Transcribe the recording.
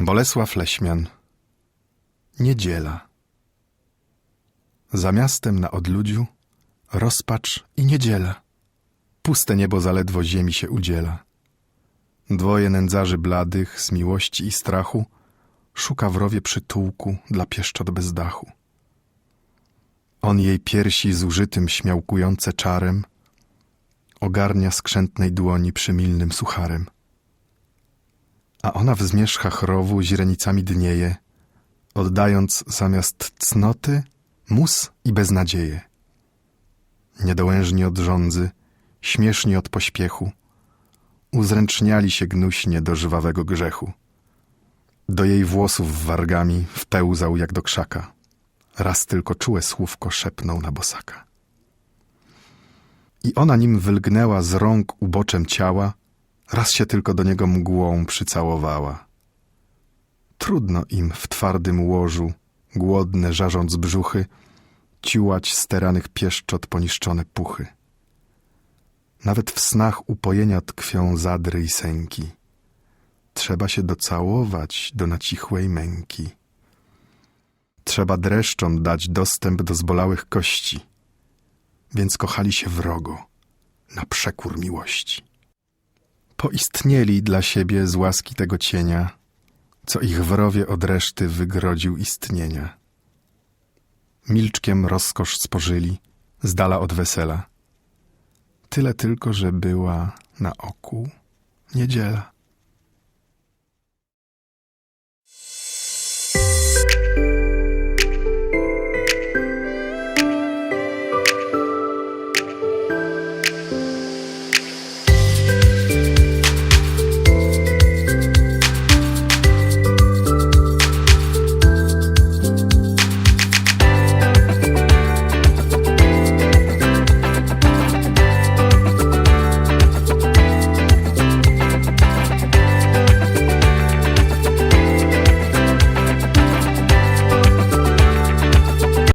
Bolesław Leśmian Niedziela Za miastem na odludziu rozpacz i niedziela. Puste niebo zaledwo ziemi się udziela. Dwoje nędzarzy bladych z miłości i strachu szuka w rowie przytułku dla pieszczot bez dachu. On jej piersi zużytym śmiałkujące czarem ogarnia skrzętnej dłoni przymilnym sucharem. A ona w zmierzchach rowu źrenicami dnieje, oddając zamiast cnoty mus i beznadzieję. Niedołężni od żądzy, śmieszni od pośpiechu, uzręczniali się gnuśnie do żwawego grzechu. Do jej włosów wargami wpełzał jak do krzaka. Raz tylko czułe słówko szepnął na bosaka. I ona nim wylgnęła z rąk uboczem ciała, raz się tylko do niego mgłą przycałowała. Trudno im w twardym łożu, głodne żarząc brzuchy, ciułać steranych pieszczot poniszczone puchy. Nawet w snach upojenia tkwią zadry i sęki. Trzeba się docałować do nacichłej męki. Trzeba dreszczom dać dostęp do zbolałych kości, więc kochali się wrogo, na przekór miłości. Poistnieli dla siebie z łaski tego cienia, co ich w rowie od reszty wygrodził istnienia. Milczkiem rozkosz spożyli, z dala od wesela. Tyle tylko, że była na oku niedziela.